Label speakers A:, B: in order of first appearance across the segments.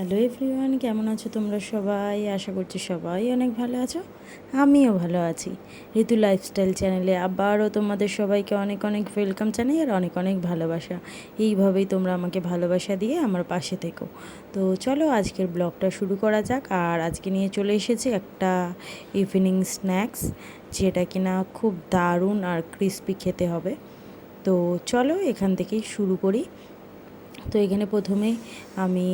A: Hello everyone কেমন আছো তোমরা সবাই? আশা করছি সবাই অনেক ভালো আছো। আমিও ভালো আছি। ঋতু লাইফস্টাইল চ্যানেলে আবারও তোমাদের সবাইকে অনেক অনেক ওয়েলকাম জানাই আর অনেক অনেক ভালোবাসা। এইভাবেই তোমরা আমাকে ভালোবাসা দিয়ে আমার পাশে থেকো। তো চলো আজকের ব্লগটা শুরু করা যাক আর আজকে নিয়ে চলে এসেছি একটা ইভিনিং স্ন্যাক্স যেটা কিনা খুব দারুণ আর ক্রিস্পি খেতে হবে। তো চলো এখান থেকেই শুরু করি। তো এখানে প্রথমে আমি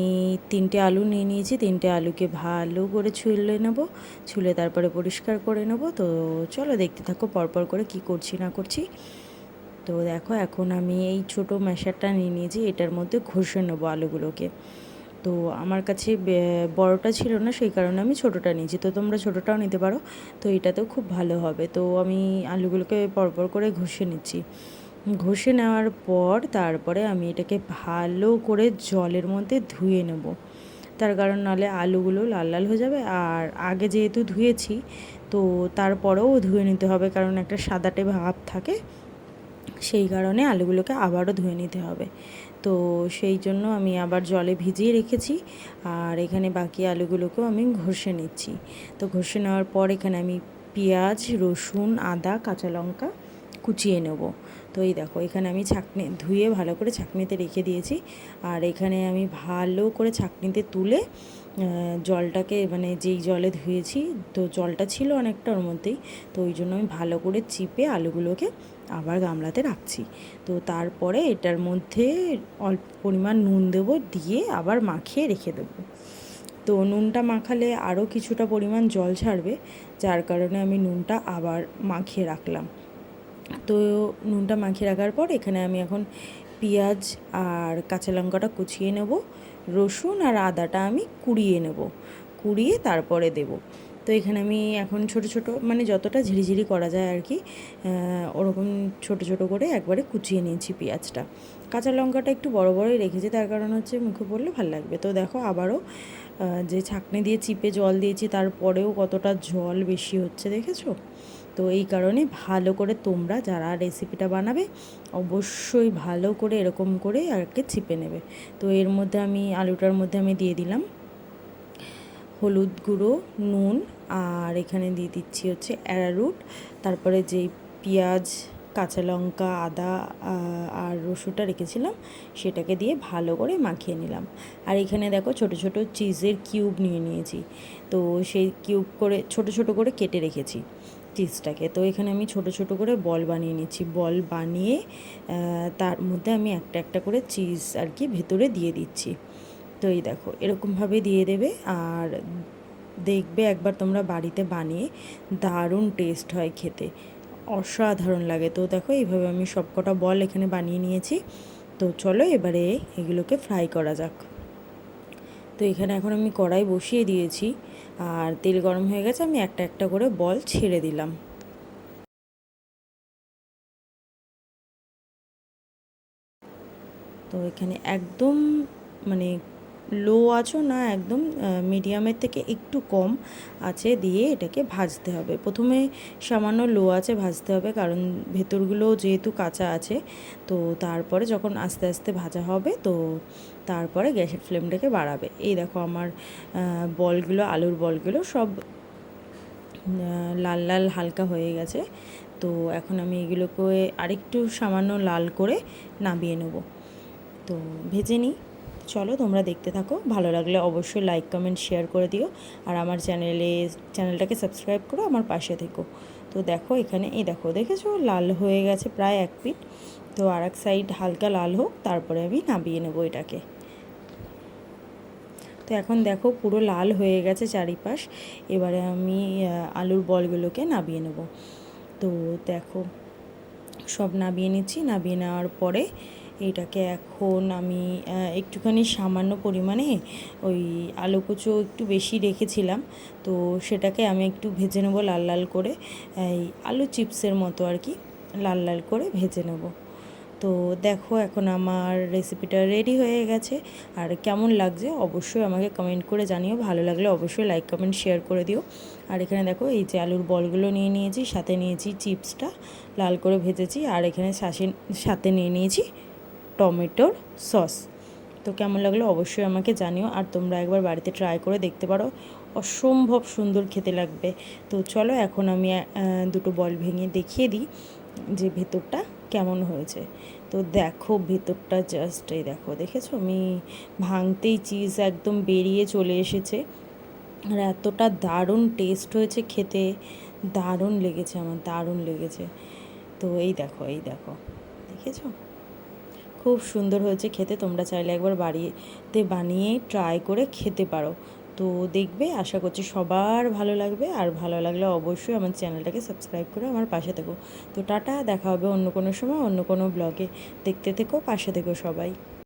A: তিনটে আলু নিয়ে নিয়েছি। তিনটে আলুকে ভালো করে ছুলে নেব, ছুলে তারপরে পরিষ্কার করে নেব। তো চলো দেখতে থাকো পরপর করে কি করছি না করছি। তো দেখো এখন আমি এই ছোট ম্যাশারটা নিয়ে নিয়েছি, এটার মধ্যে ঘষে নেব আলুগুলোকে। তো আমার কাছে বড়টা ছিল না, সেই কারণে আমি ছোটোটা নিয়েছি। তো তোমরা ছোটোটাও নিতে পারো, তো এটাতেও খুব ভালো হবে। তো আমি আলুগুলোকে পরপর করে ঘষে নিচ্ছি। ঘষে নেওয়ার পর তারপরে আমি এটাকে ভালো করে জলের মধ্যে ধুয়ে নেব। তার কারণ নাহলে আলুগুলো লাল লাল হয়ে যাবে। আর আগে যেহেতু ধুয়েছি, তো তারপরেও ধুয়ে নিতে হবে, কারণ একটা সাদাটে ভাব থাকে। সেই কারণে আলুগুলোকে আবারও ধুয়ে নিতে হবে। তো সেই জন্য আমি আবার জলে ভিজিয়ে রেখেছি। আর এখানে বাকি আলুগুলোকেও আমি ঘষে নিচ্ছি। তো ঘষে নেওয়ার পর এখানে আমি পেঁয়াজ, রসুন, আদা, কাঁচা লঙ্কা কুচিয়ে নেব। তো এই দেখো, এখানে আমি ছাঁকনি ধুয়ে ভালো করে ছাঁকনিতে রেখে দিয়েছি। আর এখানে আমি ভালো করে ছাঁকনিতে তুলে জলটাকে মানে যেই জলে ধুয়েছি, তো জলটা ছিল অনেকটা ওর মধ্যেই, তো ওই জন্য আমি ভালো করে চিপে আলুগুলোকে আবার গামলাতে রাখছি। তো তারপরে এটার মধ্যে অল্প পরিমাণ নুন দেবো, দিয়ে আবার মাখিয়ে রেখে দেবো। তো নুনটা মাখালে আরও কিছুটা পরিমাণ জল ছাড়বে, যার কারণে আমি নুনটা আবার মাখিয়ে রাখলাম। তো নুনটা মাখিয়ে রাখার পর এখানে আমি এখন পেঁয়াজ আর কাঁচা লঙ্কাটা কুচিয়ে নেব, রসুন আর আদাটা আমি কুড়িয়ে নেব, কুড়িয়ে তারপরে দেব। তো এখানে আমি এখন ছোট ছোট মানে যতটা ঝিরিঝিরি করা যায় আর কি ওরকম ছোট ছোট করে একবারে কুচিয়ে নিয়েছি পেঁয়াজটা। কাঁচা লঙ্কাটা একটু বড় বড়ই রেখেছি, তার কারণ হচ্ছে মুখে পড়লে ভালো লাগবে। তো দেখো আবারও যে ছাকনি দিয়ে, চিপে জল দিয়েছি, তারপরেও কতটা জল বেশি হচ্ছে দেখেছ? তো এই কারণে ভালো করে তোমরা যারা রেসিপিটা বানাবে, অবশ্যই ভালো করে এরকম করে আর কি চিপে নেবে। তো এর মধ্যে আমি, আলুটার মধ্যে আমি দিয়ে দিলাম। হলুদ গুঁড়ো, নুন আর এখানে দিয়ে দিচ্ছি হচ্ছে অ্যারারুট তারপরে যেই পেঁয়াজ, কাঁচা লঙ্কা, আদা আর রসুনটা রেখেছিলাম, সেটাকে দিয়ে ভালো করে মাখিয়ে নিলাম। আর এখানে দেখো ছোট ছোট চিজের কিউব নিয়ে নিয়েছি। তো সেই কিউব করে, ছোট ছোট করে কেটে রেখেছি। চিজটাকে তো এখানে আমি ছোট ছোট করে বল বানিয়ে নিচ্ছি। বল বানিয়ে তার মধ্যে আমি একটা একটা করে চিজ আর কি ভেতরে দিয়ে দিচ্ছি। তো এই দেখো, এরকমভাবে দিয়ে দেবে আর দেখবে একবার তোমরা বাড়িতে বানিয়ে দারুণ টেস্ট হয় খেতে। অসাধারণ লাগে। তো দেখো, এইভাবে আমি সবকটা বল এখানে বানিয়ে নিয়েছি। তো চলো এবারে এগুলোকে ফ্রাই করা যাক। তো এখানে এখন আমি কড়াই বসিয়ে দিয়েছি। আর তেল গরম হয়ে গেছে, আমি একটা একটা করে বল ছেড়ে দিলাম। তো এখানে একদম মানে লো আছো না একদম মিডিয়ামের থেকে একটু কম আছে দিয়ে এটাকে ভাজতে হবে। প্রথমে সামান্য লো আছে ভাজতে হবে, কারণ ভেতরগুলো যেহেতু কাঁচা আছে, তো তারপরে যখন আস্তে আস্তে ভাজা হবে, তো তারপরে গ্যাসের ফ্লেমটাকে বাড়াবে। এই দেখো আমার বলগুলো, আলুর বলগুলো সব লাল লাল হালকা হয়ে গেছে। তো এখন আমি এগুলোকে আরেকটু সামান্য লাল করে নামিয়ে নেব। তো ভেজে নিই। চলো তোমরা দেখতে থাকো। ভালো লাগলে অবশ্যই লাইক কমেন্ট শেয়ার করে দিও। আর আমার চ্যানেলে চ্যানেলটাকে সাবস্ক্রাইব করো, আমার পাশে থেকো। তো দেখো এখানে, এই দেখো, দেখেছ? লাল হয়ে গেছে প্রায় এক পিট তো আর এক সাইড হালকা লাল হোক, তারপরে আমি নামিয়ে নেব এটাকে। তো এখন দেখো, পুরো লাল হয়ে গেছে চারিপাশ। এবারে আমি আলুর বলগুলোকে নামিয়ে নেব। তো দেখো, সব নামিয়ে নিচ্ছি। নামিয়ে নেওয়ার পরে এটাকে এখন আমি একটুখানি সামান্য পরিমাণে ওই আলু কুচো একটু বেশি রেখেছিলাম। তো সেটাকে আমি একটু ভেজে নেব লাল লাল করে, এই আলু চিপসের মতো আর কি, লাল লাল করে ভেজে নেব। তো দেখো এখন আমার রেসিপিটা রেডি হয়ে গেছে। আর কেমন লাগছে অবশ্যই আমাকে কমেন্ট করে জানিও। ভালো লাগলে অবশ্যই লাইক কমেন্ট শেয়ার করে দিও। আর এখানে দেখো এই যে আলুর বলগুলো নিয়ে নিয়েছি, সাথে নিয়েছি চিপসটা লাল করে ভেজেছি। আর এখানে সাথে নিয়ে নিয়েছি টমেটোর সস। তো কেমন লাগল অবশ্যই আমাকে জানিও আর তোমরা একবার বাড়িতে ট্রাই করে দেখতে পারো। অসম্ভব সুন্দর খেতে লাগবে। তো চলো এখন আমি দুটো বল ভেঙে দেখিয়ে দিই যে ভেতরটা কেমন হয়েছে। তো দেখো ভেতরটা জাস্ট এই দেখো, দেখেছ? আমি ভাঙতেই চিজ একদম বেরিয়ে চলে এসেছে। আর এতটা দারুণ টেস্ট হয়েছে খেতে। দারুণ লেগেছে আমার, দারুণ লেগেছে। তো এই দেখো এই দেখো, দেখেছ? খুব সুন্দর হয়েছে খেতে। তোমরা চাইলে একবার বাড়িতে বানিয়ে ট্রাই করে খেতে পারো। তো দেখবে, আশা করছি সবার ভালো লাগবে। আর ভালো লাগলে অবশ্যই আমার চ্যানেলটাকে সাবস্ক্রাইব করে আমার পাশে থেকো। তো টাটা, দেখা হবে অন্য কোনো সময়, অন্য কোনো ব্লগে দেখতে থেকো, পাশে থেকো সবাই।